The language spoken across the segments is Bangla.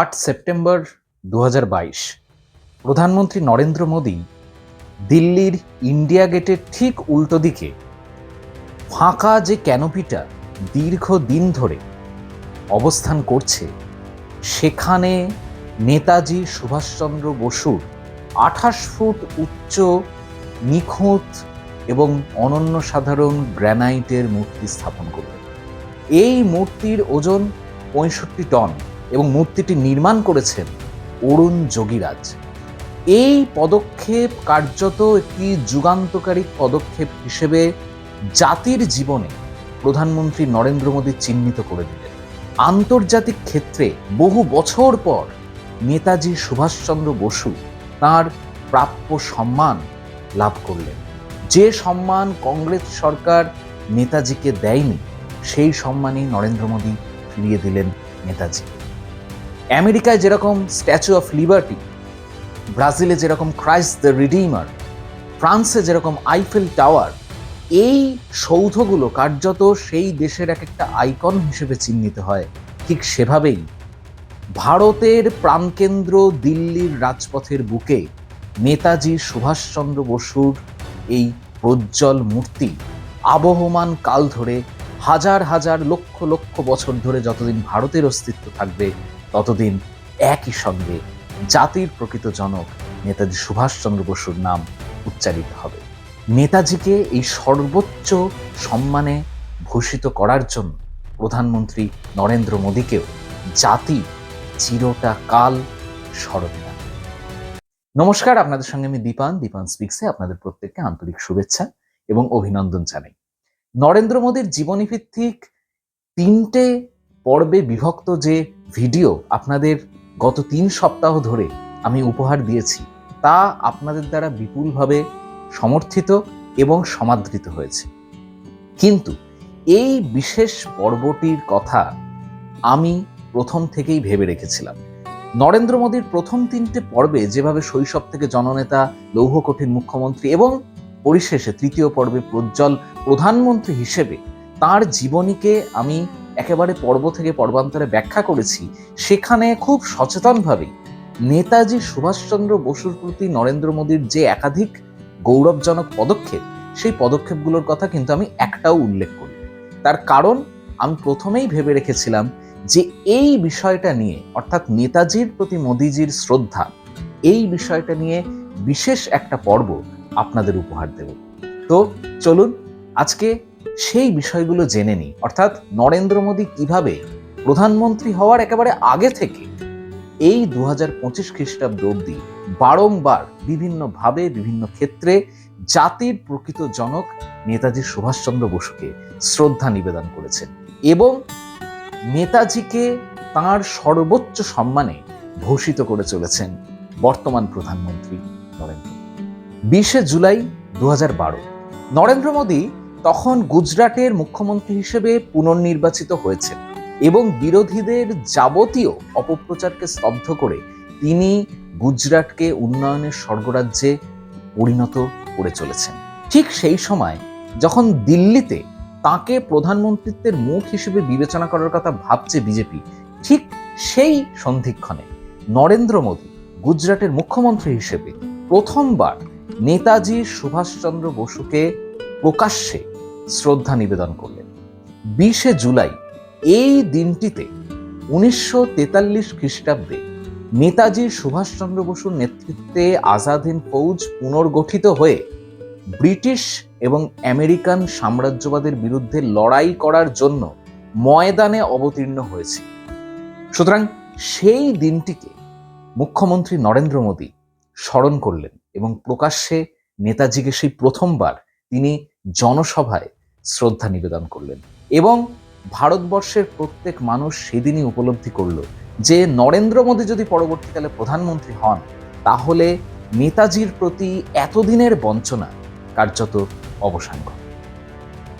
আট সেপ্টেম্বর দু হাজার বাইশ। প্রধানমন্ত্রী নরেন্দ্র মোদী দিল্লির ইন্ডিয়া গেটের ঠিক উল্টো দিকে ফাঁকা যে ক্যানোপিটা দীর্ঘ দিন ধরে অবস্থান করছে, সেখানে নেতাজি সুভাষচন্দ্র বসুর আঠাশ ফুট উচ্চ নিখুঁত এবং অনন্য সাধারণ গ্র্যানাইটের মূর্তি স্থাপন করলেন। এই মূর্তির ওজন পঁয়ষট্টি টন। এবং মূর্তিটি নির্মাণ করেছেন অরুণ যোগীরাজ। এই পদক্ষেপ কার্যত একটি যুগান্তকারী পদক্ষেপ হিসেবে জাতির জীবনে প্রধানমন্ত্রী নরেন্দ্র মোদী চিহ্নিত করে দিলেন। আন্তর্জাতিক ক্ষেত্রে বহু বছর পর নেতাজি সুভাষচন্দ্র বসু তার প্রাপ্য সম্মান লাভ করলেন। যে সম্মান কংগ্রেস সরকার নেতাজিকে দেয়নি, সেই সম্মানই নরেন্দ্র মোদী ফিরিয়ে দিলেন নেতাজি আমেরিকায় যেরকম স্ট্যাচু অফ লিবার্টি ব্রাজিলে যেরকম ক্রাইস্ট দ্য রিডিমার ফ্রান্সে যেরকম আইফেল টাওয়ার এই সৌধগুলো কার্যত সেই দেশের এক একটা আইকন হিসেবে চিহ্নিত হয়। ঠিক সেভাবেই ভারতের প্রাণকেন্দ্র দিল্লির রাজপথের বুকে নেতাজি সুভাষচন্দ্র বসুর এই প্রজ্জ্বল মূর্তি আবহমান কাল ধরে হাজার হাজার লক্ষ লক্ষ বছর ধরে যতদিন ভারতের অস্তিত্ব থাকবে ততদিন একই সঙ্গে জাতির প্রকৃত জনক নেতাজি সুভাষচন্দ্র বসুর নাম উচ্চারিত হবে। নেতাজিকে এই সর্বোচ্চ সম্মানে ভূষিত করার জন্য প্রধানমন্ত্রী নরেন্দ্র মোদীকেও জাতি চিরটা কাল স্মরণ। নমস্কার, আপনাদের সঙ্গে আমি দীপান। দীপান স্পিক্সে আপনাদের প্রত্যেককে আন্তরিক শুভেচ্ছা এবং অভিনন্দন জানাই। নরেন্দ্র মোদীর জীবনী ভিত্তিক তিনটে পর্বে বিভক্ত যে ভিডিও আপনাদের গত তিন সপ্তাহ ধরে আমি উপহার দিয়েছি, তা আপনাদের দ্বারা বিপুলভাবে সমর্থিত এবং সমাদৃত হয়েছে। কিন্তু এই বিশেষ পর্বটির কথা আমি প্রথম থেকেই ভেবে রেখেছিলাম। নরেন্দ্র মোদীর প্রথম তিনটে পর্বে যেভাবে শৈশব থেকে জননেতা, লৌহ কঠিন মুখ্যমন্ত্রী এবং পরিশেষে তৃতীয় পর্বে প্রজ্জ্বল প্রধানমন্ত্রী হিসেবে তার জীবনীকে আমি একেবারে পর্ব থেকে পর্বান্তরে ব্যাখ্যা করেছি, সেখানে খুব সচেতনভাবেই নেতাজি সুভাষচন্দ্র বসুর প্রতি নরেন্দ্র মোদীর যে একাধিক গৌরবজনক পদক্ষেপ, সেই পদক্ষেপগুলোর কথা কিন্তু আমি একটাও উল্লেখ করি তার কারণ আমি প্রথমেই ভেবে রেখেছিলাম যে এই বিষয়টা নিয়ে, অর্থাৎ নেতাজির প্রতি মোদিজির শ্রদ্ধা, এই বিষয়টা নিয়ে বিশেষ একটা পর্ব আপনাদের উপহার দেব। তো চলুন, আজকে সেই বিষয়গুলো জেনে নিই। অর্থাৎ নরেন্দ্র মোদী কীভাবে প্রধানমন্ত্রী হওয়ার একেবারে আগে থেকে এই দু হাজার পঁচিশ খ্রিস্টাব্দ অবধি বারংবার বিভিন্নভাবে, বিভিন্ন ক্ষেত্রে জাতির প্রকৃত জনক নেতাজি সুভাষচন্দ্র বসুকে শ্রদ্ধা নিবেদন করেছেন এবং নেতাজিকে তার সর্বোচ্চ সম্মানে ভূষিত করে চলেছেন বর্তমান প্রধানমন্ত্রী নরেন্দ্র বিশে জুলাই দু হাজার বারো, নরেন্দ্র মোদী তখন গুজরাটের মুখ্যমন্ত্রী হিসেবে পুনর্নির্বাচিত হয়েছেন এবং বিরোধীদের যাবতীয় অপপ্রচারকে স্তব্ধ করে তিনি গুজরাটকে উন্নয়নের স্বর্গরাজ্যে পরিণত করে চলেছেন। ঠিক সেই সময় যখন দিল্লিতে তাকে প্রধানমন্ত্রিত্বের মুখ হিসেবে বিবেচনা করার কথা ভাবছে বিজেপি, ঠিক সেই সন্ধিক্ষণে নরেন্দ্র মোদী গুজরাটের মুখ্যমন্ত্রী হিসেবে প্রথমবার নেতাজি সুভাষচন্দ্র বসুকে প্রকাশ্যে শ্রদ্ধা নিবেদন করলেন। বিশে জুলাই এই দিনটিতে উনিশশো তেতাল্লিশ খ্রিস্টাব্দে নেতাজি সুভাষচন্দ্র বসুর নেতৃত্বে আজাদ হিন্দ ফৌজ পুনর্গঠিত হয়ে ব্রিটিশ এবং আমেরিকান সাম্রাজ্যবাদের বিরুদ্ধে লড়াই করার জন্য ময়দানে অবতীর্ণ হয়েছে। সুতরাং সেই দিনটিকে মুখ্যমন্ত্রী নরেন্দ্র মোদী স্মরণ করলেন এবং প্রকাশ্যে নেতাজিকে সেই প্রথমবার তিনি জনসভায় শ্রদ্ধা নিবেদন করলেন। এবং ভারতবর্ষের প্রত্যেক মানুষ সেদিনই উপলব্ধি করল যে নরেন্দ্র মোদী যদি পরবর্তীকালে প্রধানমন্ত্রী হন, তাহলে নেতাজির প্রতি এতদিনের বঞ্চনা কার্যত অবসান করে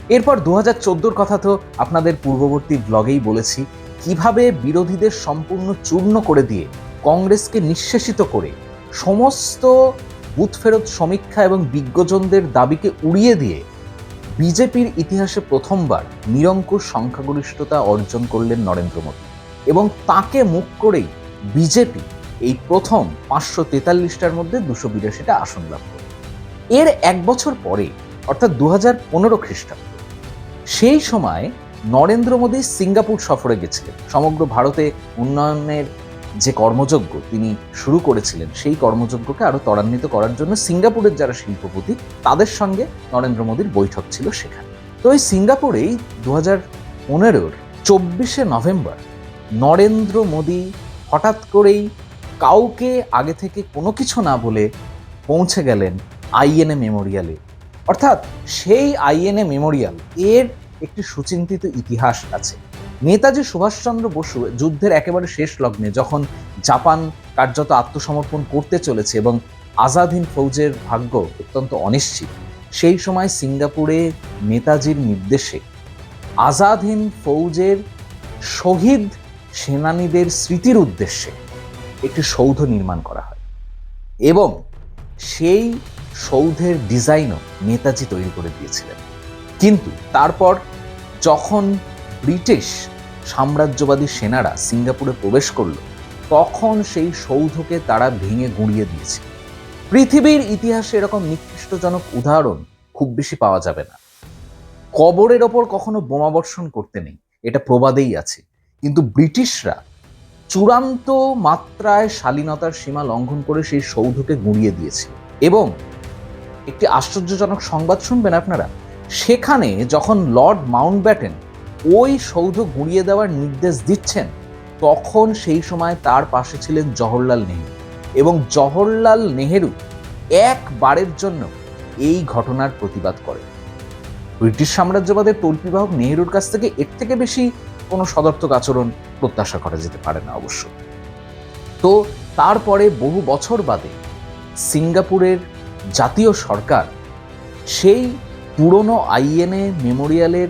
এরপর দু হাজার কথা তো আপনাদের পূর্ববর্তী ব্লগেই বলেছি, কীভাবে বিরোধীদের সম্পূর্ণ চূর্ণ করে দিয়ে কংগ্রেসকে নিঃশেষিত করে সমস্ত বুথ ফেরত সমীক্ষা এবং বিজ্ঞজনদের দাবিকে উড়িয়ে দিয়ে বিজেপির ইতিহাসে প্রথমবার নিরঙ্কুশ সংখ্যাগরিষ্ঠতা অর্জন করলেন নরেন্দ্র মোদী এবং তাকে মুখ করেই বিজেপি এই প্রথম পাঁচশো তেতাল্লিশটার মধ্যে দুশো বিরাশিটা আসন লাভ করে। এর এক বছর পরে, অর্থাৎ দু হাজার পনেরো খ্রিস্টাব্দ, সেই সময় নরেন্দ্র মোদী সিঙ্গাপুর সফরে গেছিলেন। সমগ্র ভারতে উন্নয়নের যে কর্মযজ্ঞ তিনি শুরু করেছিলেন, সেই কর্মযজ্ঞকে আরও ত্বরান্বিত করার জন্য সিঙ্গাপুরের যারা শিল্পপতি, তাদের সঙ্গে নরেন্দ্র মোদীর বৈঠক ছিল সেখানে। তো এই সিঙ্গাপুরেই দু হাজার পনেরোর চব্বিশে নভেম্বর নরেন্দ্র মোদী হঠাৎ করেই কাউকে আগে থেকে কোনো কিছু না বলে পৌঁছে গেলেন আইএনএ মেমোরিয়ালে। অর্থাৎ সেই আইএনএ মেমোরিয়াল, এর একটি সুচিন্তিত ইতিহাস আছে। নেতাজি সুভাষচন্দ্র বসু যুদ্ধের একেবারে শেষ লগ্নে যখন জাপান কার্যত আত্মসমর্পণ করতে চলেছে এবং আজাদহীন ফৌজের ভাগ্য অত্যন্ত অনিশ্চিত, সেই সময় সিঙ্গাপুরে নেতাজির নির্দেশে আজাদহীন ফৌজের শহীদ সেনানীদের স্মৃতির উদ্দেশ্যে একটি সৌধ নির্মাণ করা হয় এবং সেই সৌধের ডিজাইনও নেতাজি তৈরি করে দিয়েছিলেন। কিন্তু তারপর যখন ব্রিটিশ সাম্রাজ্যবাদী সেনারা সিঙ্গাপুরে প্রবেশ করল, তখন সেই সৌধকে তারা ভেঙে গুঁড়িয়ে দিয়েছে। পৃথিবীর ইতিহাসে এরকম নিকৃষ্টজনক উদাহরণ খুব বেশি পাওয়া যাবে না। কবরের ওপর কখনো বোমাবর্ষণ করতে নেই, এটা প্রবাদেই আছে। কিন্তু ব্রিটিশরা চূড়ান্ত মাত্রায় শালীনতার সীমা লঙ্ঘন করে সেই সৌধকে গুঁড়িয়ে দিয়েছে। এবং একটি আশ্চর্যজনক সংবাদ শুনবেন আপনারা, সেখানে যখন লর্ড মাউন্ট ব্যাটেন ওই সৌধ গুঁড়িয়ে দেওয়ার নির্দেশ দিচ্ছেন, তখন সেই সময় তার পাশে ছিলেন জওহরলাল নেহেরু। এবং জওহরলাল নেহেরু একবারের জন্য এই ঘটনার প্রতিবাদ করেন। ব্রিটিশ সাম্রাজ্যবাদের তল্পিবাহক নেহেরুর কাছ থেকে এর থেকে বেশি কোনো সদর্থক আচরণ প্রত্যাশা করা যেতে পারে না অবশ্য। তো তারপরে বহু বছর বাদে সিঙ্গাপুরের জাতীয় সরকার সেই পুরনো আইএনএ মেমোরিয়ালের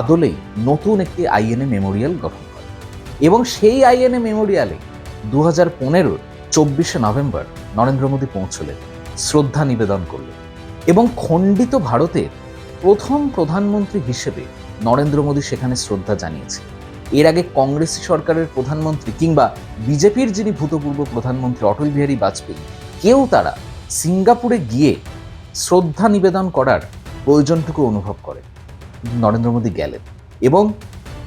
আদলেই নতুন একটি আইএনএ মেমোরিয়াল গঠন করে। এবং সেই আইএনএ মেমোরিয়ালে দু হাজার পনেরোর চব্বিশে নভেম্বর নরেন্দ্র মোদী পৌঁছলেন, শ্রদ্ধা নিবেদন করলেন এবং খণ্ডিত ভারতের প্রথম প্রধানমন্ত্রী হিসেবে নরেন্দ্র মোদী সেখানে শ্রদ্ধা জানিয়েছে এর আগে কংগ্রেসি সরকারের প্রধানমন্ত্রী কিংবা বিজেপির যিনি ভূতপূর্ব প্রধানমন্ত্রী অটল বিহারী বাজপেয়ী, কেউ তারা সিঙ্গাপুরে গিয়ে শ্রদ্ধা নিবেদন করার প্রয়োজনটুকু অনুভব করে নরেন্দ্র মোদী গেলেন। এবং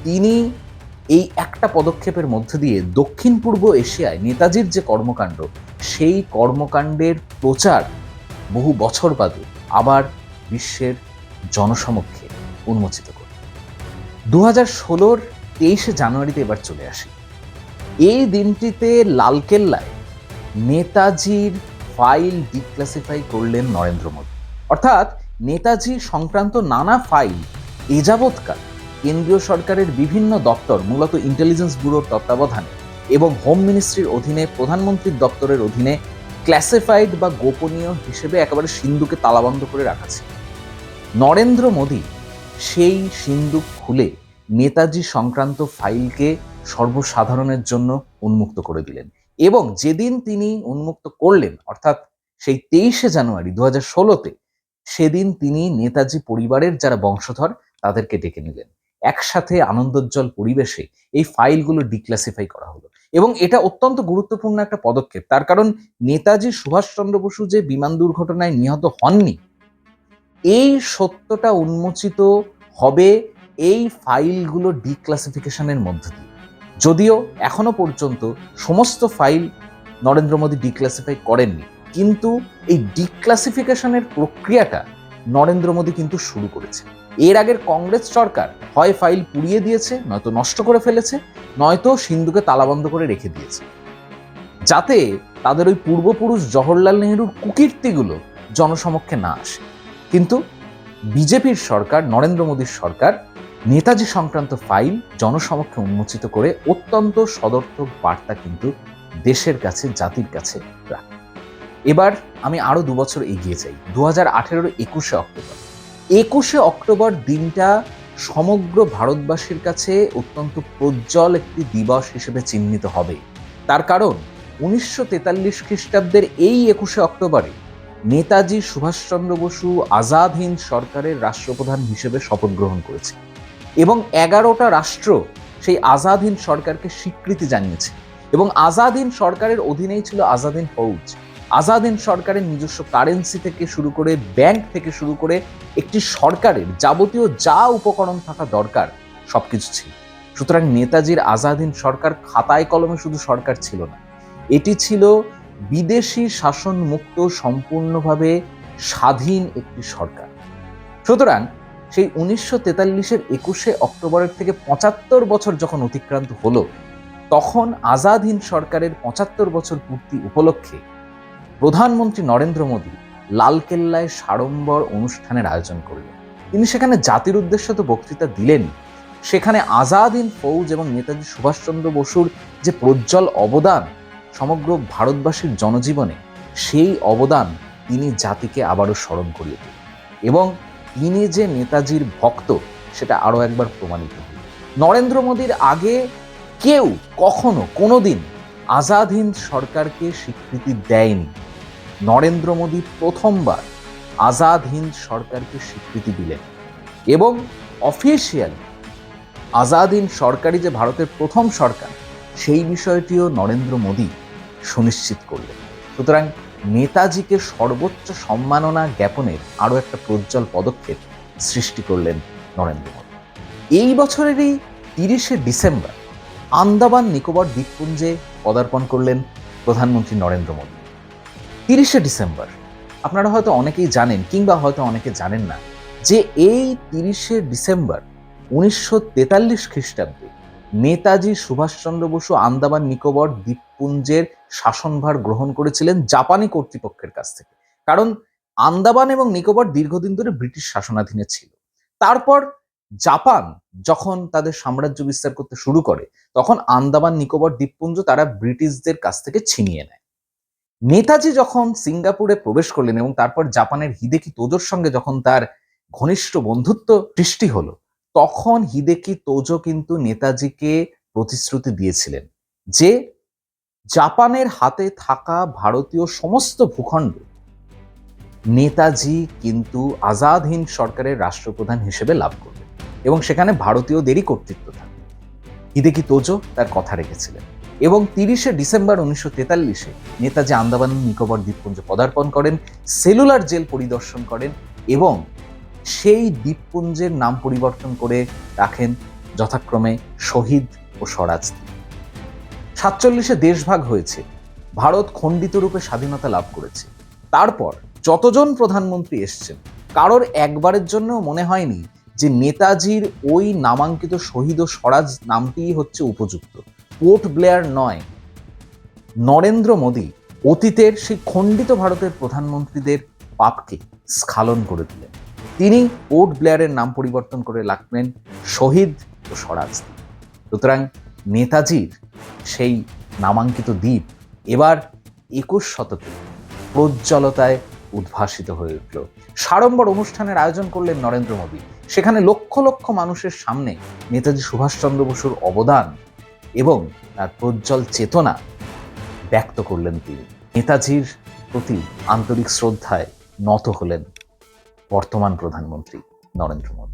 তিনি এই একটা পদক্ষেপের মধ্য দিয়ে দক্ষিণ পূর্ব এশিয়ায় নেতাজির যে কর্মকাণ্ড, সেই কর্মকাণ্ডের প্রচার বহু বছর বাদে আবার বিশ্বের জনসমক্ষে উন্মোচিত করে দু হাজার ষোলোর তেইশে জানুয়ারিতে এবার চলে আসি। এই দিনটিতে লালকেল্লায় নেতাজির ফাইল ডিক্লাসিফাই করলেন নরেন্দ্র মোদী। অর্থাৎ নেতাজি সংক্রান্ত নানা ফাইল এযাবৎকাল কেন্দ্রীয় সরকারের বিভিন্ন দপ্তর, মূলত ইন্টেলিজেন্স ব্যুরোর তত্ত্বাবধানে এবং হোম মিনিস্ট্রির অধীনে, প্রধানমন্ত্রীর দপ্তরের অধীনে ক্লাসিফাইড বা গোপনীয় হিসেবে একেবারে সিন্ধুকে তালাবন্ধ করে রাখা ছিল। নরেন্দ্র মোদী সেই সিন্ধুক খুলে নেতাজি সংক্রান্ত ফাইলকে সর্বসাধারণের জন্য উন্মুক্ত করে দিলেন এবং যেদিন তিনি উন্মুক্ত করলেন, অর্থাৎ সেই তেইশে জানুয়ারি দু হাজার ষোলোতে, সেদিন তিনি নেতাজি পরিবারের যারা বংশধর তাদেরকে ডেকে নিলেন। একসাথে আনন্দোজ্জ্বল পরিবেশে এই ফাইলগুলো ডিক্লাসিফাই করা হলো। এবং এটা অত্যন্ত গুরুত্বপূর্ণ একটা পদক্ষেপ। তার কারণ নেতাজি সুভাষচন্দ্র বসু যে বিমান দুর্ঘটনায় নিহত হননি, এই সত্যটা উন্মোচিত হবে এই ফাইলগুলো ডিক্লাসিফিকেশনের মধ্য দিয়ে। যদিও এখনও পর্যন্ত সমস্ত ফাইল নরেন্দ্র মোদী ডিক্লাসিফাই করেননি, কিন্তু এই ডিক্লাসিফিকেশনের প্রক্রিয়াটা নরেন্দ্র মোদী কিন্তু শুরু করেছে এর আগের কংগ্রেস সরকার হয় ফাইল পুড়িয়ে দিয়েছে, নয়তো নষ্ট করে ফেলেছে, নয়তো সিন্ধুকে তালাবন্ধ করে রেখে দিয়েছে। যাতে তাদের ওই পূর্বপুরুষ জওহরলাল নেহরুর কুকীর্তিগুলো জনসমক্ষে না আসে। কিন্তু বিজেপির সরকার, নরেন্দ্র মোদীর সরকার নেতাজি সংক্রান্ত ফাইল জনসমক্ষে উন্মোচিত করে অত্যন্ত সদর্থক বার্তা কিন্তু দেশের কাছে, জাতির কাছে রাখে। এবার আমি আরও দু বছর এগিয়ে যাই। দু হাজার আঠেরোর একুশে অক্টোবর। একুশে অক্টোবর দিনটা সমগ্র ভারতবাসীর কাছে অত্যন্ত প্রজ্জ্বল একটি দিবস হিসেবে চিহ্নিত হবে। তার কারণ, উনিশশো তেতাল্লিশ খ্রিস্টাব্দের এই একুশে অক্টোবরে নেতাজি সুভাষচন্দ্র বসু আজাদ হিন্দ সরকারের রাষ্ট্রপ্রধান হিসেবে শপথ গ্রহণ করেছে এবং এগারোটা রাষ্ট্র সেই আজাদ হিন্দ সরকারকে স্বীকৃতি জানিয়েছে এবং আজাদ হিন্দ সরকারের অধীনেই ছিল আজাদ হিন্দ ফৌজ। আজাদিন সরকারের নিজস্ব কারেন্সি থেকে শুরু করে ব্যাংক থেকে শুরু করে একটি সরকারের যাবতীয় যা উপকরণ থাকা দরকার, সবকিছু ছিল। সুতরাং নেতাজির আজাদিন সরকার খাতায় কলমে শুধু সরকার ছিল না। এটি ছিল বিদেশি শাসন মুক্ত সম্পূর্ণভাবে স্বাধীন একটি সরকার। সুতরাং সেই উনিশশো তেতাল্লিশের একুশে অক্টোবরের থেকে পঁচাত্তর বছর যখন অতিক্রান্ত হলো, তখন আজাদ হিন্দ সরকারের পঁচাত্তর বছর পূর্তি উপলক্ষে প্রধানমন্ত্রী নরেন্দ্র মোদী লালকেল্লায় সাড়ম্বর অনুষ্ঠানের আয়োজন করলেন। তিনি সেখানে জাতির উদ্দেশ্যে তো বক্তৃতা দিলেন সেখানে আজাদ হিন্দ ফৌজ এবং নেতাজি সুভাষচন্দ্র বসুর যে প্রজ্জ্বল অবদান, সমগ্র ভারতবাসীর জনজীবনে সেই অবদান তিনি জাতিকে আবারও স্মরণ করিয়ে দিলেন এবং তিনি যে নেতাজির ভক্ত, সেটা আরও একবার প্রমাণিত হল। নরেন্দ্র মোদীর আগে কেউ কখনো কোনোদিন আজাদ হিন্দ সরকারকে স্বীকৃতি দেয়নি। নরেন্দ্র মোদী প্রথমবার আজাদ হিন্দ সরকারকে স্বীকৃতি দিলেন এবং অফিসিয়াল আজাদ হিন্দ সরকারই যে ভারতের প্রথম সরকার, সেই বিষয়টিও নরেন্দ্র মোদী সুনিশ্চিত করলেন। সুতরাং নেতাজিকে সর্বোচ্চ সম্মাননা জ্ঞাপনের আরও একটা প্রজ্জ্বল পদক্ষেপ সৃষ্টি করলেন নরেন্দ্র মোদী। এই বছরেরই তিরিশে ডিসেম্বর আন্দামান নিকোবর দ্বীপপুঞ্জে পদার্পণ করলেন প্রধানমন্ত্রী নরেন্দ্র মোদী। তিরিশে ডিসেম্বর। আপনারা হয়তো অনেকেই জানেন কিংবা হয়তো অনেকে জানেন না যে এই তিরিশে ডিসেম্বর উনিশশো তেতাল্লিশ খ্রিস্টাব্দে নেতাজি সুভাষচন্দ্র বসু আন্দামান নিকোবর দ্বীপপুঞ্জের শাসনভার গ্রহণ করেছিলেন জাপানি কর্তৃপক্ষের কাছ থেকে। কারণ আন্দামান এবং নিকোবর দীর্ঘদিন ধরে ব্রিটিশ শাসনাধীনে ছিল। তারপর জাপান যখন তাদের সাম্রাজ্য বিস্তার করতে শুরু করে, তখন আন্দামান নিকোবর দ্বীপপুঞ্জ তারা ব্রিটিশদের কাছ থেকে ছিনিয়ে নেয়। নেতাজি যখন সিঙ্গাপুরে প্রবেশ করলেন এবং তারপর জাপানের হিদেকি তোজোর সঙ্গে যখন তার ঘনিষ্ঠ বন্ধুত্ব সৃষ্টি হলো, তখন হিদেকি তোজো কিন্তু নেতাজিকে প্রতিশ্রুতি দিয়েছিলেন যে জাপানের হাতে থাকা ভারতীয় সমস্ত ভূখণ্ড নেতাজি কিন্তু আজাদ হিন্দ সরকারের রাষ্ট্রপ্রধান হিসেবে লাভ করবে এবং সেখানে ভারতীয়দেরই কর্তৃত্ব থাকবে। হিদেকি তোজো তার কথা রেখেছিলেন। এবং তিরিশে ডিসেম্বর উনিশশো তেতাল্লিশে নেতাজি আন্দামান নিকোবর দ্বীপপুঞ্জ পদার্পণ করেন, সেলুলার জেল পরিদর্শন করেন এবং সেই দ্বীপপুঞ্জের নাম পরিবর্তন করে রাখেন যথাক্রমে শহীদ ও স্বরাজ সাতচল্লিশে দেশভাগ হয়েছে, ভারত খণ্ডিত রূপে স্বাধীনতা লাভ করেছে। তারপর যতজন প্রধানমন্ত্রী এসছেন, কারোর একবারের জন্য মনে হয়নি যে নেতাজির ওই নামাঙ্কিত শহীদ ও স্বরাজ নামটিই হচ্ছে উপযুক্ত। পোর্ট ব্লেয়ার নয়। নরেন্দ্র মোদী অতীতের সেই খণ্ডিত ভারতের প্রধানমন্ত্রীদের পাপকে স্খালন করে দিলেন। তিনি পোর্ট ব্লেয়ারের নাম পরিবর্তন করে লাগলেন শহীদ ও স্বরাজ। সুতরাং নেতাজির সেই নামাঙ্কিত দ্বীপ এবার একুশ শতকে প্রজ্জ্বলতায় উদ্ভাসিত হয়ে উঠল। সাড়ম্বর অনুষ্ঠানের আয়োজন করলেন নরেন্দ্র মোদী। সেখানে লক্ষ লক্ষ মানুষের সামনে নেতাজি সুভাষচন্দ্র বসুর অবদান এবং তার প্রজ্জ্বল চেতনা ব্যক্ত করলেন তিনি। নেতাজির প্রতি আন্তরিক শ্রদ্ধায় নত হলেন বর্তমান প্রধানমন্ত্রী নরেন্দ্র মোদী।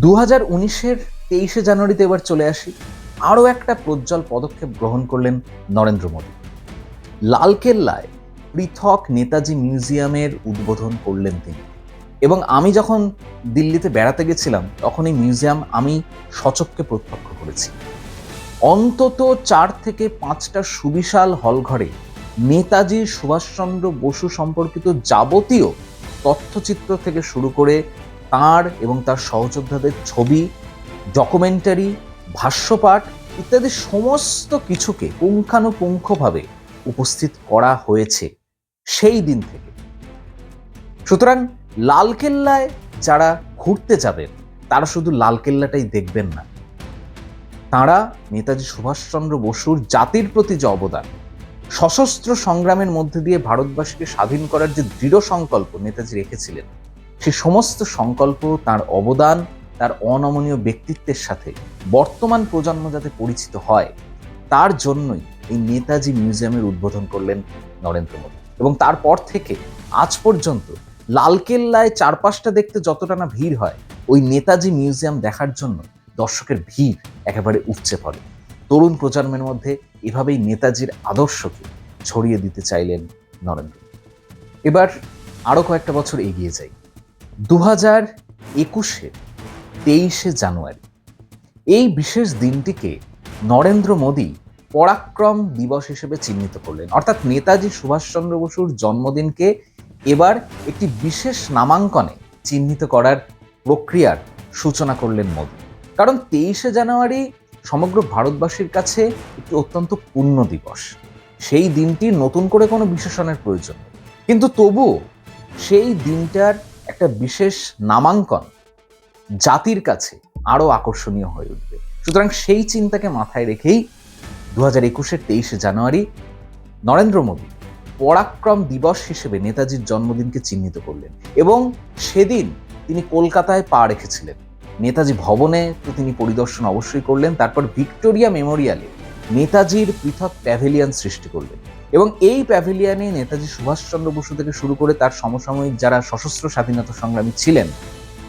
দু হাজার উনিশের তেইশে জানুয়ারিতে এবার চলে আসি। আরও একটা প্রজ্জ্বল পদক্ষেপ গ্রহণ করলেন নরেন্দ্র মোদী। লালকেল্লায় পৃথক নেতাজি মিউজিয়ামের উদ্বোধন করলেন তিনি। এবং আমি যখন দিল্লিতে বেড়াতে গেছিলাম, তখন এই মিউজিয়াম আমি সচককে প্রত্যক্ষ করেছি। অন্তত চার থেকে পাঁচটা সুবিশাল হলঘরে নেতাজি সুভাষচন্দ্র বসু সম্পর্কিত যাবতীয় তথ্যচিত্র থেকে শুরু করে তার এবং তার সহযোদ্ধাদের ছবি ডকুমেন্টারি ভাষ্যপাঠ ইত্যাদি সমস্ত কিছুকে পুঙ্খানুপুঙ্খভাবে উপস্থিত করা হয়েছে সেই দিন থেকে। সুতরাং লালকেল্লায় যারা ঘুরতে যাবেন, তারা শুধু লালকেল্লাটাই দেখবেন না। তাঁরা নেতাজি সুভাষচন্দ্র বসুর জাতির প্রতি যে অবদান, সশস্ত্র সংগ্রামের মধ্যে দিয়ে ভারতবাসীকে স্বাধীন করার যে দৃঢ় সংকল্প নেতাজি রেখেছিলেন, সে সমস্ত সংকল্প, তার অবদান, তার অনমনীয় ব্যক্তিত্বের সাথে বর্তমান প্রজন্ম যাতে পরিচিত হয়, তার জন্যই এই নেতাজি মিউজিয়ামের উদ্বোধন করলেন নরেন্দ্র মোদী। এবং তারপর থেকে আজ পর্যন্ত লালকেল্লায় চারপাশটা দেখতে যতটা না ভিড় হয়, ওই নেতাজি মিউজিয়াম দেখার জন্য দর্শকের ভিড় একেবারে উপচে পড়ে। তরুণ প্রজন্মের মধ্যে এভাবেই নেতাজির আদর্শকে ছড়িয়ে দিতে চাইলেন নরেন্দ্র এবার আরও কয়েকটা বছর এগিয়ে যাই। দু হাজার একুশের তেইশে জানুয়ারি, এই বিশেষ দিনটিকে নরেন্দ্র মোদী পরাক্রম দিবস হিসেবে চিহ্নিত করলেন। অর্থাৎ নেতাজি সুভাষচন্দ্র বসুর জন্মদিনকে এবার একটি বিশেষ নামাঙ্কনে চিহ্নিত করার প্রক্রিয়ার সূচনা করলেন মোদী। কারণ তেইশে জানুয়ারি সমগ্র ভারতবাসীর কাছে একটি অত্যন্ত পূর্ণ দিবস। সেই দিনটি নতুন করে কোনো বিশেষণের প্রয়োজন কিন্তু তবুও সেই দিনটার একটা বিশেষ নামাঙ্কন জাতির কাছে আরও আকর্ষণীয় হয়ে উঠবে। সুতরাং সেই চিন্তাকে মাথায় রেখেই দু হাজার একুশের তেইশে জানুয়ারি নরেন্দ্র মোদী পরাক্রম দিবস হিসেবে নেতাজির জন্মদিনকে চিহ্নিত করলেন এবং সেদিন তিনি কলকাতায় পা রেখেছিলেন। নেতাজি ভবনে তো তিনি পরিদর্শন অবশ্যই করলেন, তারপর ভিক্টোরিয়া মেমোরিয়ালে নেতাজির পৃথক প্যাভিলিয়ন সৃষ্টি করলেন এবং এই প্যাভিলিয়নে নেতাজি সুভাষচন্দ্র বসু থেকে শুরু করে তার সমসাময়িক যারা সশস্ত্র স্বাধীনতা সংগ্রামী ছিলেন,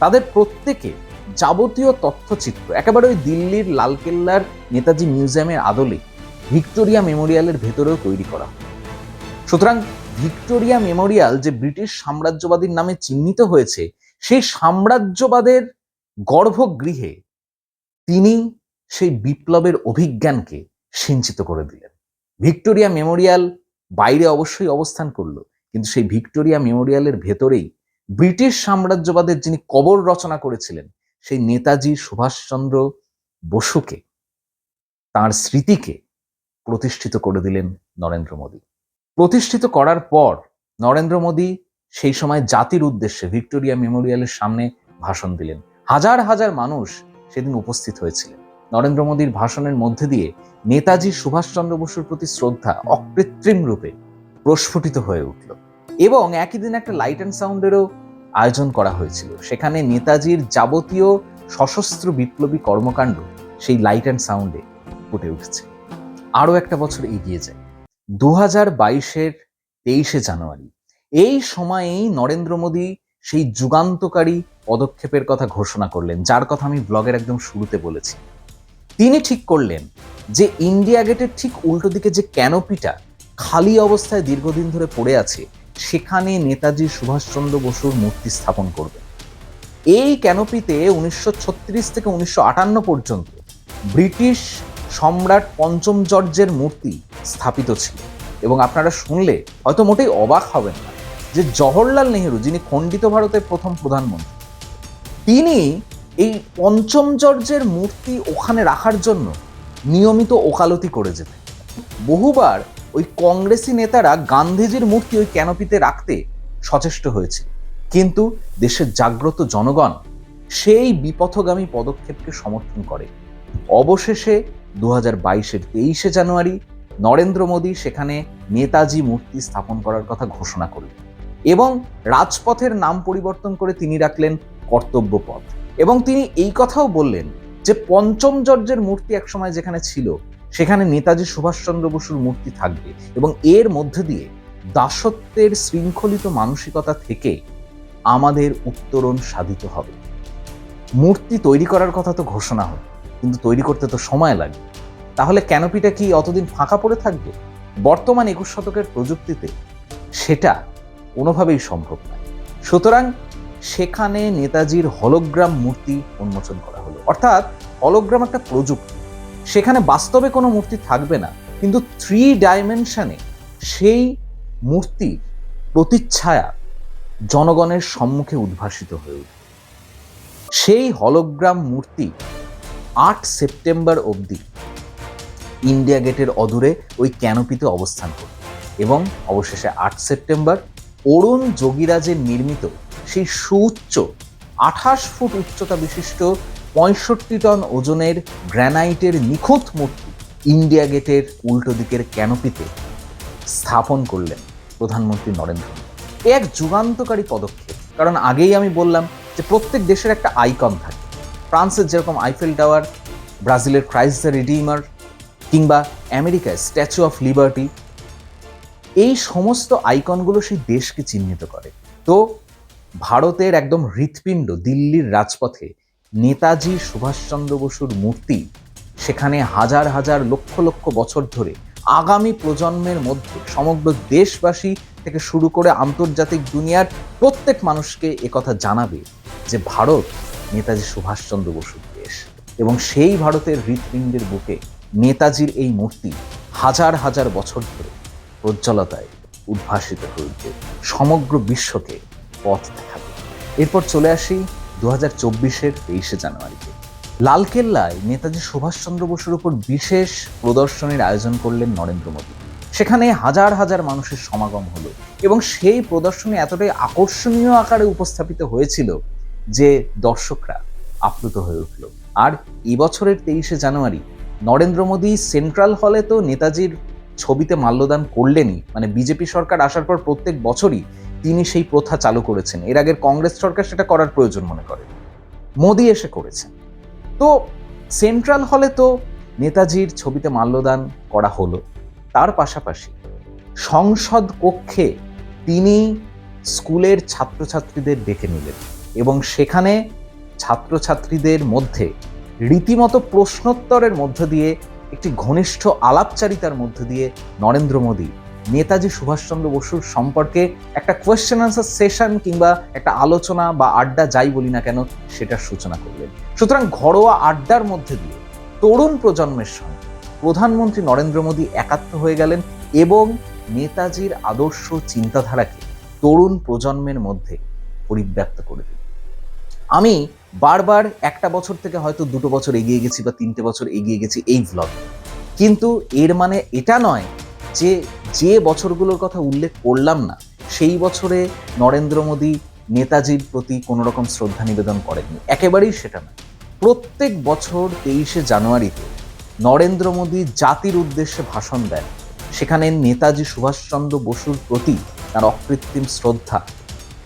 তাদের প্রত্যেকে যাবতীয় তথ্যচিত্র, একেবারে ওই দিল্লির লালকেল্লার নেতাজি মিউজিয়ামের আদলে ভিক্টোরিয়া মেমোরিয়ালের ভেতরেও তৈরি করা। সুতরাং ভিক্টোরিয়া মেমোরিয়াল যে ব্রিটিশ সাম্রাজ্যবাদীর নামে চিহ্নিত হয়েছে, সেই সাম্রাজ্যবাদের গর্ভগৃহে তিনি সেই বিপ্লবের অভিজ্ঞানকে সিঞ্চিত করে দিলেন। ভিক্টোরিয়া মেমোরিয়াল বাইরে অবশ্যই অবস্থান করল, কিন্তু সেই ভিক্টোরিয়া মেমোরিয়ালের ভেতরেই ব্রিটিশ সাম্রাজ্যবাদের যিনি কবর রচনা করেছিলেন, সেই নেতাজি সুভাষচন্দ্র বসুকে, তার স্মৃতিকে প্রতিষ্ঠিত করে দিলেন নরেন্দ্র মোদী। প্রতিষ্ঠিত করার পর নরেন্দ্র মোদী সেই সময় জাতির উদ্দেশ্যে ভিক্টোরিয়া মেমোরিয়ালের সামনে ভাষণ দিলেন। হাজার হাজার মানুষ সেদিন উপস্থিত হয়েছিলেন। নরেন্দ্র মোদীর ভাষণের মধ্যে দিয়ে নেতাজি সুভাষচন্দ্র বসুর প্রতি শ্রদ্ধা অকৃত্রিম রূপে প্রস্ফুটিত হয়ে উঠল এবং একই দিন একটা লাইট অ্যান্ড সাউন্ডেরও আয়োজন করা হয়েছিল। সেখানে নেতাজির যাবতীয় সশস্ত্র বিপ্লবী কর্মকাণ্ড সেই লাইট অ্যান্ড সাউন্ডে ফুটে উঠছে। আরও একটা বছর এগিয়ে যায়। দু হাজার বাইশের তেইশে জানুয়ারি। এই সময়েই নরেন্দ্র মোদী সেই যুগান্তকারী পদক্ষেপের কথা ঘোষণা করলেন, যার কথা আমি ব্লগের একদম শুরুতে বলেছি। তিনি ঠিক করলেন যে ইন্ডিয়া গেটের ঠিক উল্টো দিকে যে ক্যানোপিটা খালি অবস্থায় দীর্ঘদিন ধরে পড়ে আছে, সেখানে নেতাজি সুভাষচন্দ্র বসুর মূর্তি স্থাপন করবেন। এই ক্যানোপিতে উনিশশো ছত্রিশ থেকে উনিশশো আটান্ন পর্যন্ত ব্রিটিশ সম্রাট পঞ্চম জর্জের মূর্তি স্থাপিত ছিল। এবং আপনারা শুনলে হয়তো মোটেই অবাক হবেন না যে জওহরলাল নেহেরু, যিনি খণ্ডিত ভারতের প্রথম প্রধানমন্ত্রী তিনি এই পঞ্চম জর্জের মূর্তি ওখানে রাখার জন্য নিয়মিত ওকালতি করে যেতেন। বহুবার ওই কংগ্রেসি নেতারা গান্ধীজির মূর্তি ওই ক্যানোপিতে রাখতে সচেষ্ট হয়েছে কিন্তু দেশের জাগ্রত জনগণ সেই বিপথগামী পদক্ষেপকে সমর্থন করে। অবশেষে দু হাজার বাইশের তেইশে জানুয়ারি নরেন্দ্র মোদী সেখানে নেতাজি মূর্তি স্থাপন করার কথা ঘোষণা করলেন এবং রাজপথের নাম পরিবর্তন করে তিনি রাখলেন কর্তব্য পথ এবং তিনি এই কথাও বললেন যে পঞ্চম জর্জের মূর্তি একসময় যেখানে ছিল, সেখানে নেতাজি সুভাষচন্দ্র বসুর মূর্তি থাকবে এবং এর মধ্যে দিয়ে দাসত্বের শৃঙ্খলিত মানসিকতা থেকে আমাদের উত্তরণ সাধিত হবে। মূর্তি তৈরি করার কথা তো ঘোষণা হয়, কিন্তু তৈরি করতে তো সময় লাগে। তাহলে ক্যানোপিটা কি অতদিন ফাঁকা পড়ে থাকবে? বর্তমান একুশ শতকের প্রযুক্তিতে সেটা কোনোভাবেই সম্ভব নয়। সুতরাং সেখানে নেতাজির হলোগ্রাম মূর্তি উন্মোচন করা হলো। অর্থাৎ হলোগ্রাম একটা প্রযুক্তি। সেখানে বাস্তবে কোনো মূর্তি থাকবে না, কিন্তু থ্রি ডাইমেনশনে সেই মূর্তি প্রতিচ্ছায়া জনগণের সম্মুখে উদ্ভাসিত হয়ে উঠবে সেই হলোগ্রাম মূর্তি আট সেপ্টেম্বর অবধি ইন্ডিয়া গেটের অদূরে ওই ক্যানোপিতে অবস্থান করবে এবং অবশেষে আট সেপ্টেম্বর অরুণ যোগীরাজের নির্মিত সেই সুউচ্চ, আঠাশ ফুট উচ্চতা বিশিষ্ট পঁয়ষট্টি টন ওজনের গ্র্যানাইটের নিখুঁত মূর্তি ইন্ডিয়া গেটের উল্টো দিকের ক্যানোপিতে স্থাপন করলেন প্রধানমন্ত্রী নরেন্দ্র মোদী। এ এক যুগান্তকারী পদক্ষেপ। কারণ আগেই আমি বললাম যে প্রত্যেক দেশের একটা আইকন থাকে। ফ্রান্সের যেরকম আইফেল টাওয়ার ব্রাজিলের ক্রাইস দ্য রিডিমার কিংবা আমেরিকায় স্ট্যাচু অফ লিবার্টি এই সমস্ত আইকনগুলো সেই দেশকে চিহ্নিত করে। তো ভারতের একদম হৃৎপিণ্ড দিল্লির রাজপথে নেতাজি সুভাষচন্দ্র বসুর মূর্তি সেখানে হাজার হাজার লক্ষ লক্ষ বছর ধরে আগামী প্রজন্মের মধ্যে সমগ্র দেশবাসী থেকে শুরু করে আন্তর্জাতিক দুনিয়ার প্রত্যেক মানুষকে একথা জানাবে যে ভারত নেতাজি সুভাষচন্দ্র বসুর দেশ। এবং সেই ভারতের হৃৎপিণ্ডের বুকে নেতাজির এই মূর্তি হাজার হাজার বছর ধরে প্রজ্জ্বলতায় উদ্ভাসিত হয়েছে সমগ্র বিশ্বকে। পথ দেখাবে। এরপর চলে আসি দু হাজার চব্বিশের তেইশে জানুয়ারিতে। লালকেল্লায় নেতাজি সুভাষচন্দ্র বসুর উপর বিশেষ প্রদর্শনীর আয়োজন করলেন নরেন্দ্র মোদী। সেখানে হাজার হাজার মানুষের সমাগম হলো এবং সেই প্রদর্শনী এতটাই আকর্ষণীয় আকারে উপস্থাপিত হয়েছিল যে দর্শকরা আপ্লুত হয়ে উঠল। আর এবছরের তেইশে জানুয়ারি নরেন্দ্র মোদী সেন্ট্রাল হলে তো নেতাজির ছবিতে মাল্যদান করলেনই। মানে বিজেপি সরকার আসার পর প্রত্যেক বছরই তিনি সেই প্রথা চালু করেছেন। এর আগের কংগ্রেস সরকার সেটা করার প্রয়োজন মনে করে। মোদী এসে করেছেন। তো সেন্ট্রাল হলে তো নেতাজির ছবিতে মাল্যদান করা হলো। তার পাশাপাশি সংসদ কক্ষে তিনি স্কুলের ছাত্রছাত্রীদের ডেকে নিলেন এবং সেখানে ছাত্রছাত্রীদের মধ্যে রীতিমতো প্রশ্নোত্তরের মধ্য দিয়ে একটি ঘনিষ্ঠ আলাপচারিতার মধ্য দিয়ে নরেন্দ্র মোদী নেতাজি সুভাষচন্দ্র বসুর সম্পর্কে একটা কোয়েশ্চেন আনসার সেশন কিংবা একটা আলোচনা বা আড্ডা যাই বলি না কেন, সেটার সূচনা করলেন। সুতরাং ঘরোয়া আড্ডার মধ্যে দিয়ে তরুণ প্রজন্মের সঙ্গে প্রধানমন্ত্রী নরেন্দ্র মোদী একাত্ম হয়ে গেলেন এবং নেতাজির আদর্শ চিন্তাধারাকে তরুণ প্রজন্মের মধ্যে পরিব্যক্ত করে দিলেন। আমি বারবার একটা বছর থেকে হয়তো দুটো বছর এগিয়ে গেছি বা তিনটে বছর এগিয়ে গেছি এই ভ্লগে কিন্তু এর মানে এটা নয় যে যে বছরগুলোর কথা উল্লেখ করলাম না, সেই বছরে নরেন্দ্র মোদী নেতাজির প্রতি কোনো রকম শ্রদ্ধা নিবেদন করেননি। একেবারেই সেটা নয়। প্রত্যেক বছর তেইশে জানুয়ারিতে নরেন্দ্র মোদী জাতির উদ্দেশ্যে ভাষণ দেন। সেখানে নেতাজি সুভাষচন্দ্র বসুর প্রতি তার অকৃত্রিম শ্রদ্ধা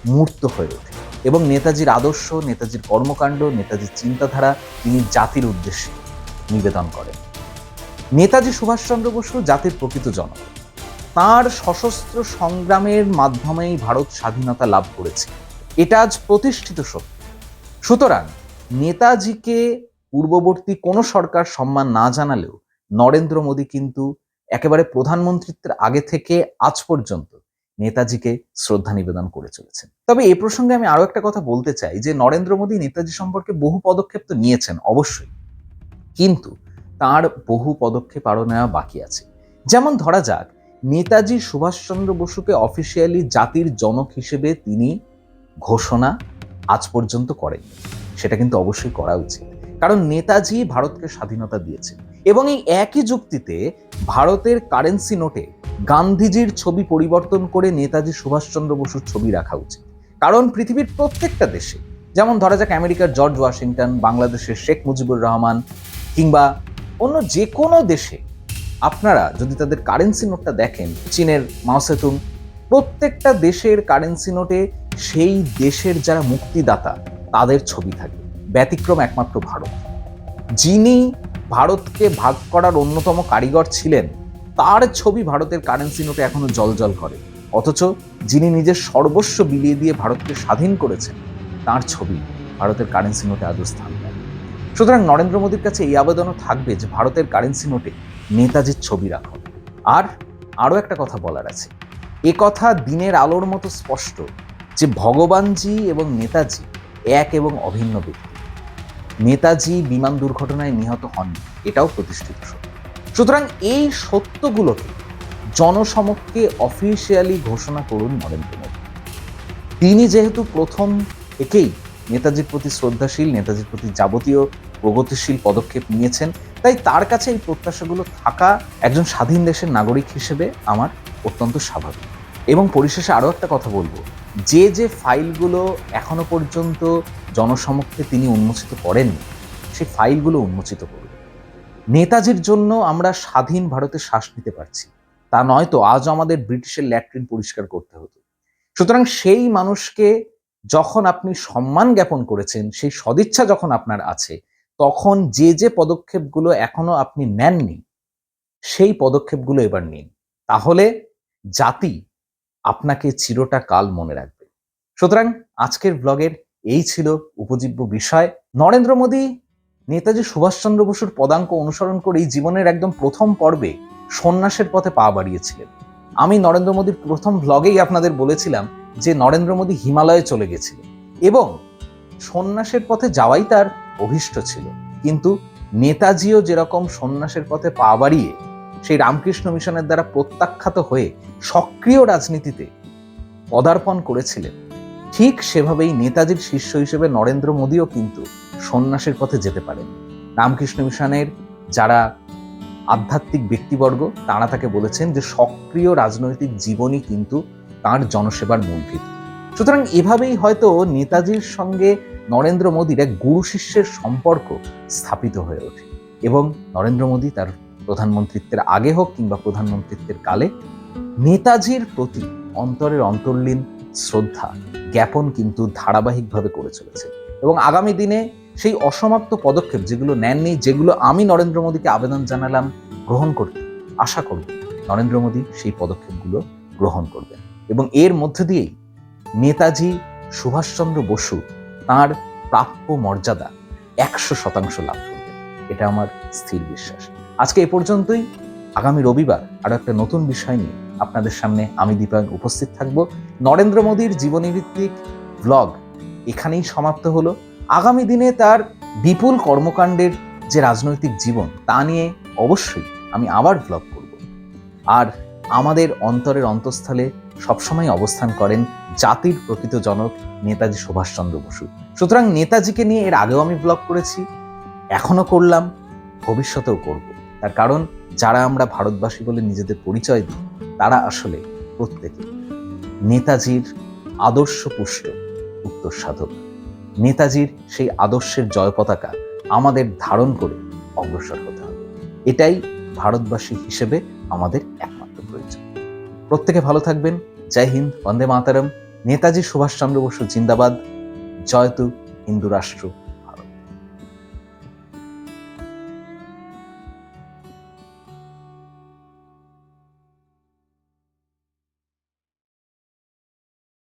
মূর্ত হয়ে ওঠে এবং নেতাজির আদর্শ, নেতাজির কর্মকাণ্ড, নেতাজির চিন্তাধারা তিনি জাতির উদ্দেশ্যে নিবেদন করেন। নেতাজি সুভাষচন্দ্র বসু জাতির প্রকৃত জনক। তাঁর সশস্ত্র সংগ্রামের মাধ্যমেই ভারত স্বাধীনতা লাভ করেছে। এটা আজ প্রতিষ্ঠিত সত্য। সুতরাং নেতাজিকে পূর্ববর্তী কোনো সরকার সম্মান না জানালেও নরেন্দ্র মোদী কিন্তু একেবারে প্রধানমন্ত্রিত্বের আগে থেকে আজ পর্যন্ত নেতাজিকে শ্রদ্ধা নিবেদন করে চলেছেন। তবে এ প্রসঙ্গে আমি আরও একটা কথা বলতে চাই যে নরেন্দ্র মোদী নেতাজি সম্পর্কে বহু পদক্ষেপ তো নিয়েছেন, অবশ্যই। কিন্তু তার বহু পদক্ষেপ আরও নেওয়া বাকি আছে। যেমন ধরা যাক নেতাজি সুভাষচন্দ্র বসুকে অফিসিয়ালি জাতির জনক হিসেবে তিনি ঘোষণা আজ পর্যন্ত করেন সেটা কিন্তু অবশ্যই করা উচিত। কারণ নেতাজি ভারতকে স্বাধীনতা দিয়েছে এবং এই একই যুক্তিতে ভারতের কারেন্সি নোটে গান্ধীজির ছবি পরিবর্তন করে নেতাজি সুভাষচন্দ্র বসুর ছবি রাখা উচিত। কারণ পৃথিবীর প্রত্যেকটা দেশে, যেমন ধরা যাক আমেরিকার জর্জ ওয়াশিংটন, বাংলাদেশের শেখ মুজিবুর রহমান কিংবা অন্য যে কোনো দেশে আপনারা যদি তাদের কারেন্সি নোটটা দেখেন, চীনের মাওসেতুং প্রত্যেকটা দেশের কারেন্সি নোটে সেই দেশের যারা মুক্তিদাতা, তাদের ছবি থাকে। ব্যতিক্রম একমাত্র ভারত। যিনি ভারতকে ভাগ করার অন্যতম কারিগর ছিলেন, তার ছবি ভারতের কারেন্সি নোটে এখনও জলজল করে। অথচ যিনি নিজের সর্বস্ব বিলিয়ে দিয়ে ভারতকে স্বাধীন করেছেন, তার ছবি ভারতের কারেন্সি নোটে আদৌ স্থান দেয় সুতরাং নরেন্দ্র মোদীর কাছে এই আবেদনও থাকবে যে ভারতের কারেন্সি নোটে নেতাজির ছবি রাখুন আর আরও একটা কথা বলার আছে। এ কথা দিনের আলোর মতো স্পষ্ট যে ভগবানজি এবং নেতাজি এক এবং অভিন্ন ব্যক্তি। নেতাজি বিমান দুর্ঘটনায় নিহত হননি এটাও প্রতিষ্ঠিত সত্য। সুতরাং এই সত্যগুলোকে জনসমক্ষে অফিসিয়ালি ঘোষণা করুন নরেন্দ্র মোদী। তিনি যেহেতু প্রথম থেকেই নেতাজির প্রতি শ্রদ্ধাশীল, নেতাজির প্রতি যাবতীয় প্রগতিশীল পদক্ষেপ নিয়েছেন। তাই তার কাছে এই প্রত্যাশাগুলো থাকা একজন স্বাধীন দেশের নাগরিক হিসেবে আমার অত্যন্ত স্বাভাবিক। এবং পরিশেষে আরও একটা কথা বলব। যে যে ফাইলগুলো এখনও পর্যন্ত জনসমক্ষে তিনি উন্মোচিত করেননি, সেই ফাইলগুলো উন্মোচিত করুন। নেতাজির জন্য আমরা স্বাধীন ভারতে শ্বাস নিতে পারছি। তা নয় তো, আজও আমাদের ব্রিটিশের ল্যাট্রিন পরিষ্কার করতে হতো। সুতরাং সেই মানুষকে যখন আপনি সম্মান জ্ঞাপন করেছেন, সেই সদিচ্ছা যখন আপনার আছে তখন যে যে পদক্ষেপগুলো এখনও আপনি নেননি, সেই পদক্ষেপগুলো এবার নিন। তাহলে জাতি আপনাকে চিরটা কাল মনে রাখবে। সুতরাং আজকের ব্লগের এই ছিল উপজীব্য বিষয়। নরেন্দ্র মোদী, নেতাজি সুভাষচন্দ্র বসুর পদাঙ্ক অনুসরণ করে এই জীবনের একদম প্রথম পর্বে সন্ন্যাসের পথে পা বাড়িয়েছিলেন। আমি নরেন্দ্র মোদীর প্রথম ভ্লগেই আপনাদের বলেছিলাম যে নরেন্দ্র মোদী হিমালয়ে চলে গেছিলেন এবং সন্ন্যাসের পথে যাওয়াই তার অভিষ্ট ছিল। কিন্তু নেতাজিও যেরকম সন্ন্যাসের পথে পা বাড়িয়ে সেই রামকৃষ্ণ মিশনের দ্বারা প্রত্যাখ্যাত হয়ে সক্রিয় রাজনীতিতে পদার্পণ করেছিলেন, ঠিক সেভাবেই নেতাজির শিষ্য হিসেবে নরেন্দ্র মোদীও কিন্তু সন্ন্যাসের পথে যেতে পারেন। রামকৃষ্ণ মিশনের যারা আধ্যাত্মিক ব্যক্তিবর্গ, তারা তাকে বলেছেন যে সক্রিয় রাজনৈতিক জীবনই কিন্তু তার জনসেবার মূল ভিত্তি সুতরাং এভাবেই হয়তো নেতাজির সঙ্গে নরেন্দ্র মোদীর এক গুরু শিষ্যের সম্পর্ক স্থাপিত হয়ে ওঠে। এবং নরেন্দ্র মোদী তার প্রধানমন্ত্রিত্বের আগে হোক কিংবা প্রধানমন্ত্রিত্বের কালে নেতাজির প্রতি অন্তরের অন্তর্লীন শ্রদ্ধা জ্ঞাপন কিন্তু ধারাবাহিকভাবে করে চলেছে। এবং আগামী দিনে সেই অসমাপ্ত পদক্ষেপ যেগুলো নেননি, যেগুলো আমি নরেন্দ্র মোদীকে আবেদন জানালাম, গ্রহণ করতে আশা করব নরেন্দ্র মোদী সেই পদক্ষেপগুলো গ্রহণ করবেন। এবং এর মধ্য দিয়েই নেতাজি সুভাষচন্দ্র বসু তার প্রাপ্য মর্যাদা একশো শতাংশ লাভ করবেন। এটা আমার স্থির বিশ্বাস। আজকে এ পর্যন্তই। আগামী রবিবার আরও একটা নতুন বিষয় নিয়ে আপনাদের সামনে আমি দীপায়ন উপস্থিত থাকব। নরেন্দ্র মোদীর জীবনীভিত্তিক ব্লগ এখানেই সমাপ্ত হলো। আগামী দিনে তার বিপুল কর্মকাণ্ডের যে রাজনৈতিক জীবন, তা নিয়ে অবশ্যই আমি আবার ব্লগ করব। আর আমাদের অন্তরের অন্তঃস্থলে সবসময় অবস্থান করেন জাতির প্রকৃত জনক নেতাজি সুভাষচন্দ্র বসু। সুতরাং নেতাজিকে নিয়ে এর আগেও আমি ব্লগ করেছি, এখনও করলাম, ভবিষ্যতেও করব। তার কারণ, যারা আমরা ভারতবাসী বলে নিজেদের পরিচয় দিই, তারা আসলে প্রত্যেকে নেতাজির আদর্শ পুষ্ট উত্তর সাধক। নেতাজির সেই আদর্শের জয় পতাকা আমাদের ধারণ করে অগ্রসর হতে হবে। এটাই ভারতবাসী হিসেবে আমাদের প্রয়োজন প্রত্যেকে ভালো থাকবেন। জয় হিন্দ বন্দে মাতারম। নেতাজি সুভাষচন্দ্র বসু জিন্দাবাদ। জয়তু হিন্দু রাষ্ট্র।